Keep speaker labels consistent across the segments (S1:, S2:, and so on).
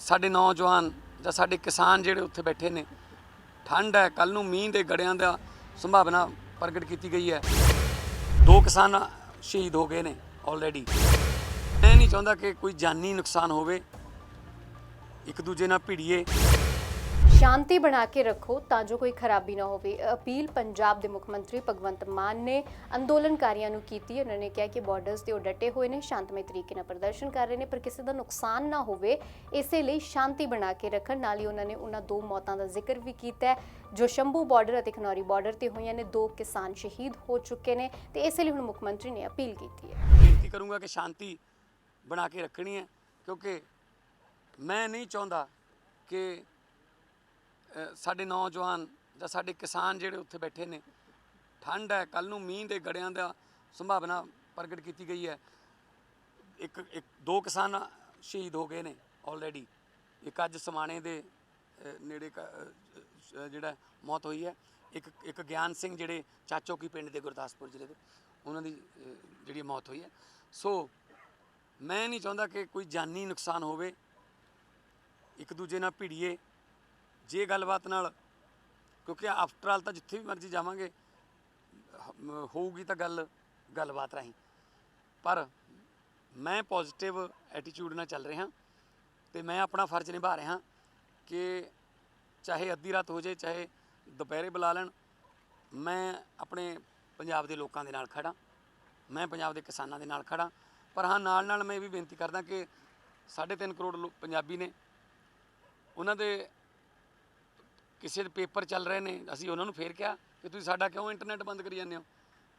S1: ਸਾਡੇ ਨੌਜਵਾਨ ਜਾਂ ਸਾਡੇ ਕਿਸਾਨ ਜਿਹੜੇ ਉੱਥੇ ਬੈਠੇ ਨੇ, ਠੰਡ ਹੈ ਕੱਲ ਨੂੰ ਮੀਂਹ ਦੇ ਗੜਿਆਂ ਦਾ ਸੰਭਾਵਨਾ ਪ੍ਰਗਟ ਕੀਤੀ ਗਈ ਹੈ। ਦੋ ਕਿਸਾਨ ਸ਼ਹੀਦ ਹੋ ਗਏ ਨੇ ਆਲਰੇਡੀ ਮੈਂ ਨਹੀਂ ਚਾਹੁੰਦਾ ਕਿ ਕੋਈ ਜਾਨੀ ਨੁਕਸਾਨ ਹੋਵੇ, ਇੱਕ ਦੂਜੇ ਨਾਲ ਭਿੜੀਏ।
S2: ਸ਼ਾਂਤੀ ਬਣਾ ਕੇ ਰੱਖੋ ਤਾਂ ਜੋ ਕੋਈ ਖਰਾਬੀ ਨਾ ਹੋਵੇ। ਅਪੀਲ ਪੰਜਾਬ ਦੇ ਮੁੱਖ ਮੰਤਰੀ ਭਗਵੰਤ ਮਾਨ ਨੇ ਅੰਦੋਲਨਕਾਰੀਆਂ ਨੂੰ ਕੀਤੀ। ਉਹਨਾਂ ਨੇ ਕਿਹਾ ਕਿ ਬਾਰਡਰਸ ਤੇ ਉਹ ਡਟੇ ਹੋਏ ਨੇ, ਸ਼ਾਂਤਮਈ ਤਰੀਕੇ ਨਾਲ ਪ੍ਰਦਰਸ਼ਨ ਕਰ ਰਹੇ ਨੇ, ਪਰ ਕਿਸੇ ਦਾ ਨੁਕਸਾਨ ਨਾ ਹੋਵੇ, ਇਸੇ ਲਈ ਸ਼ਾਂਤੀ ਬਣਾ ਕੇ ਰੱਖਣ। ਨਾਲ ਹੀ ਉਹਨਾਂ ਨੇ ਉਹਨਾਂ ਦੋ ਮੌਤਾਂ ਦਾ ਜ਼ਿਕਰ ਵੀ ਕੀਤਾ ਹੈ, ਜੋ ਸ਼ੰਭੂ ਬਾਰਡਰ ਅਤੇ ਖਨੌਰੀ ਬਾਰਡਰ ਤੇ ਹੋਈਆਂ ਨੇ। ਦੋ ਕਿਸਾਨ ਸ਼ਹੀਦ ਹੋ ਚੁੱਕੇ ਨੇ ਤੇ ਇਸੇ ਲਈ ਹੁਣ ਮੁੱਖ ਮੰਤਰੀ ਨੇ ਅਪੀਲ ਕੀਤੀ ਹੈ।
S1: ਬੇਨਤੀ ਕਰੂੰਗਾ ਕਿ ਸ਼ਾਂਤੀ ਬਣਾ ਕੇ ਰੱਖਣੀ ਹੈ, ਕਿਉਂਕਿ ਮੈਂ ਨਹੀਂ ਚਾਹੁੰਦਾ ਕਿ ਸਾਡੇ ਨੌਜਵਾਨ ਜਾਂ ਸਾਡੇ ਕਿਸਾਨ ਜਿਹੜੇ ਉੱਥੇ ਬੈਠੇ ਨੇ, ਠੰਡ ਹੈ ਕੱਲ ਨੂੰ ਮੀਂਹ ਦੇ ਗੜਿਆਂ ਦਾ ਸੰਭਾਵਨਾ ਪ੍ਰਗਟ ਕੀਤੀ ਗਈ ਹੈ। ਇੱਕ ਇੱਕ, ਦੋ ਕਿਸਾਨ ਸ਼ਹੀਦ ਹੋ ਗਏ ਨੇ ਆਲਰੇਡੀ ਇੱਕ ਅੱਜ ਸਮਾਣੇ ਦੇ ਨੇੜੇ ਕ- ਜਿਹੜਾ ਮੌਤ ਹੋਈ ਹੈ। ਇੱਕ ਇੱਕ ਗਿਆਨ ਸਿੰਘ ਜਿਹੜੇ ਚਾਚੋਕੀ ਪਿੰਡ ਦੇ ਗੁਰਦਾਸਪੁਰ ਜ਼ਿਲ੍ਹੇ ਦੇ, ਉਹਨਾਂ ਦੀ ਜਿਹੜੀ ਮੌਤ ਹੋਈ ਹੈ। ਸੋ ਮੈਂ ਨਹੀਂ ਚਾਹੁੰਦਾ ਕਿ ਕੋਈ ਜਾਨੀ ਨੁਕਸਾਨ ਹੋਵੇ। ਇੱਕ ਦੂਜੇ ਨਾਲ ਭਿੜੀਏ। ਜੇ ਗੱਲਬਾਤ ਨਾਲ, ਕਿਉਂਕਿ ਆਫਟਰ ਆਲ ਤਾਂ ਜਿੱਥੇ ਵੀ ਮਰਜ਼ੀ ਜਾਵਾਂਗੇ ਹੋਊਗੀ ਤਾਂ ਗੱਲ ਗੱਲਬਾਤ ਰਾਹੀਂ। ਪਰ ਮੈਂ ਪੋਜ਼ਿਟਿਵ ਐਟੀਟਿਊਡ ਨਾਲ ਚੱਲ ਰਿਹਾ ਤੇ ਮੈਂ ਆਪਣਾ ਫਰਜ਼ ਨਿਭਾ ਰਿਹਾ ਕਿ ਚਾਹੇ ਅੱਧੀ ਰਾਤ ਹੋ ਜਾਏ, ਚਾਹੇ ਦੁਪਹਿਰੇ ਬੁਲਾ ਲੈਣ, ਮੈਂ ਆਪਣੇ ਪੰਜਾਬ ਦੇ ਲੋਕਾਂ ਦੇ ਨਾਲ ਖੜਾ ਮੈਂ ਪੰਜਾਬ ਦੇ ਕਿਸਾਨਾਂ ਦੇ ਨਾਲ ਖੜਾ ਪਰ ਹਾਂ ਨਾਲ ਨਾਲ ਮੈਂ ਇਹ ਵੀ ਬੇਨਤੀ ਕਰਦਾ ਕਿ 3.5 ਕਰੋੜ ਲੋ- ਪੰਜਾਬੀ ਨੇ, ਉਹਨਾਂ ਦੇ ਕਿਸੇ ਦੇ ਪੇਪਰ ਚੱਲ ਰਹੇ ਨੇ, ਅਸੀਂ ਉਹਨਾਂ ਨੂੰ ਫੇਰ ਕਿਹਾ ਕਿ ਤੁਸੀਂ ਸਾਡਾ ਕਿਉਂ ਇੰਟਰਨੈਟ ਬੰਦ ਕਰੀ ਜਾਂਦੇ ਹੋ?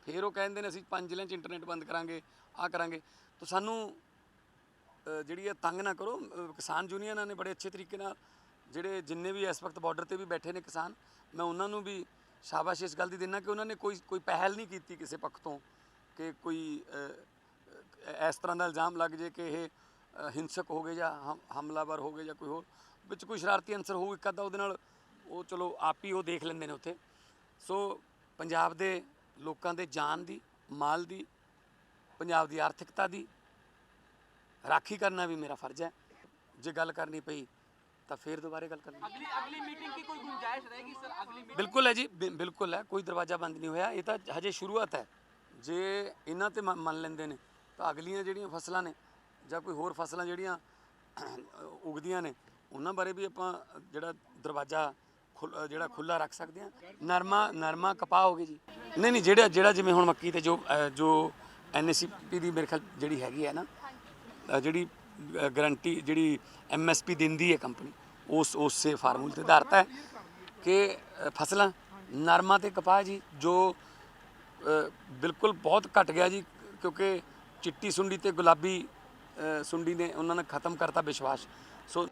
S1: ਫੇਰ ਉਹ ਕਹਿੰਦੇ ਨੇ, ਅਸੀਂ ਪੰਜ ਜ਼ਿਲ੍ਹਿਆਂ 'ਚ ਇੰਟਰਨੈਟ ਬੰਦ ਕਰਾਂਗੇ ਆ ਕਰਾਂਗੇ। ਤਾਂ ਸਾਨੂੰ ਜਿਹੜੀ ਹੈ ਤੰਗ ਨਾ ਕਰੋ ਕਿਸਾਨ ਯੂਨੀਅਨਾਂ ਨੇ ਬੜੇ ਅੱਛੇ ਤਰੀਕੇ ਨਾਲ ਜਿਹੜੇ ਜਿੰਨੇ ਵੀ ਇਸ ਵਕਤ ਬਾਰਡਰ ਤੇ ਵੀ ਬੈਠੇ ਨੇ ਕਿਸਾਨ, ਮੈਂ ਉਹਨਾਂ ਨੂੰ ਵੀ ਸ਼ਾਬਾਸ਼ ਇਸ ਗੱਲ ਦੀ ਦਿੰਦਾ ਕਿ ਉਹਨਾਂ ਨੇ ਕੋਈ ਕੋਈ ਪਹਿਲ ਨਹੀਂ ਕੀਤੀ ਕਿਸੇ ਪੱਖ ਤੋਂ ਕਿ ਕੋਈ ਇਸ ਤਰ੍ਹਾਂ ਦਾ ਇਲਜ਼ਾਮ ਲੱਗ ਜੇ ਕਿ ਇਹ ਹਿੰਸਕ ਹੋ ਗਏ ਜਾਂ ਹਮ- ਹਮਲਾਵਰ ਹੋ ਗਏ ਜਾਂ ਕੋਈ ਹੋਰ। ਵਿੱਚ ਕੋਈ ਸ਼ਰਾਰਤੀ ਅੰਸਰ ਹੋਊ ਇੱਕ ਅੱਧਾ ਉਹਦੇ ਨਾਲ ਉਹ ਚਲੋ ਆਪ ਹੀ ਉਹ ਦੇਖ ਲੈਂਦੇ ਨੇ ਉੱਥੇ। ਸੋ ਪੰਜਾਬ ਦੇ ਲੋਕਾਂ ਦੇ ਜਾਨ ਦੀ ਮਾਲ ਦੀ ਪੰਜਾਬ ਦੀ ਆਰਥਿਕਤਾ ਦੀ ਰਾਖੀ ਕਰਨਾ ਵੀ ਮੇਰਾ ਫਰਜ਼ ਹੈ। ਜੇ ਗੱਲ ਕਰਨੀ ਪਈ ਤਾਂ ਫਿਰ ਦੁਬਾਰੇ ਗੱਲ ਕਰਨੀ।
S3: ਅਗਲੀ ਅਗਲੀ ਮੀਟਿੰਗ ਦੀ ਕੋਈ ਗੁੰਜਾਇਸ਼ ਰਹੇਗੀ ਸਰ? ਅਗਲੀ ਮੀਟਿੰਗ?
S1: ਬਿਲਕੁਲ ਹੈ ਜੀ ਬਿਲਕੁਲ ਹੈ ਕੋਈ ਦਰਵਾਜ਼ਾ ਬੰਦ ਨਹੀਂ ਹੋਇਆ। ਇਹ ਤਾਂ ਹਜੇ ਸ਼ੁਰੂਆਤ ਹੈ। ਜੇ ਇਹਨਾਂ ਤੇ ਮੰਨ ਲੈਂਦੇ ਨੇ ਤਾਂ ਅਗਲੀਆਂ ਜਿਹੜੀਆਂ ਫਸਲਾਂ ਨੇ ਜਾਂ ਕੋਈ ਹੋਰ ਫਸਲਾਂ ਜਿਹੜੀਆਂ ਉਗਦੀਆਂ ਨੇ ਉਹਨਾਂ ਬਾਰੇ ਵੀ ਆਪਾਂ ਜਿਹੜਾ ਦਰਵਾਜ਼ਾ ਜਿਹੜਾ ਖੁੱਲਾ ਰੱਖ ਸਕਦੇ ਹਾਂ। ਨਰਮਾ ਨਰਮਾ ਕਪਾਹ ਹੋਗੇ ਜੀ। ਨਹੀਂ ਨਹੀਂ ਜਿਹੜਾ ਜਿਹੜਾ ਜਿਵੇਂ ਹੁਣ ਮੱਕੀ ਤੇ ਜੋ ਅ, ਜੋ ਐਨਐਸਪੀ ਦੀ ਮੇਰੇ ਖਿਆਲ ਜਿਹੜੀ ਹੈਗੀ ਹੈ ਨਾ ਅ, ਜਿਹੜੀ ਗਾਰੰਟੀ ਜਿਹੜੀ ਐਮਐਸਪੀ ਦਿੰਦੀ ਹੈ ਕੰਪਨੀ ਉਸ ਉਸੇ ਫਾਰਮੂਲੇ ਤੇ ਆਧਾਰਿਤ ਹੈ ਕਿ ਫਸਲਾਂ ਨਰਮਾ ਤੇ ਕਪਾਹ ਜੀ ਜੋ ਬਿਲਕੁਲ ਬਹੁਤ ਘਟ ਗਿਆ ਜੀ ਕਿਉਂਕਿ ਚਿੱਟੀ ਸੁੰਡੀ ਤੇ ਗੁਲਾਬੀ ਸੁੰਡੀ ਨੇ ਉਹਨਾਂ ਨੇ ਖਤਮ ਕਰਤਾ ਵਿਸ਼ਵਾਸ। ਸੋ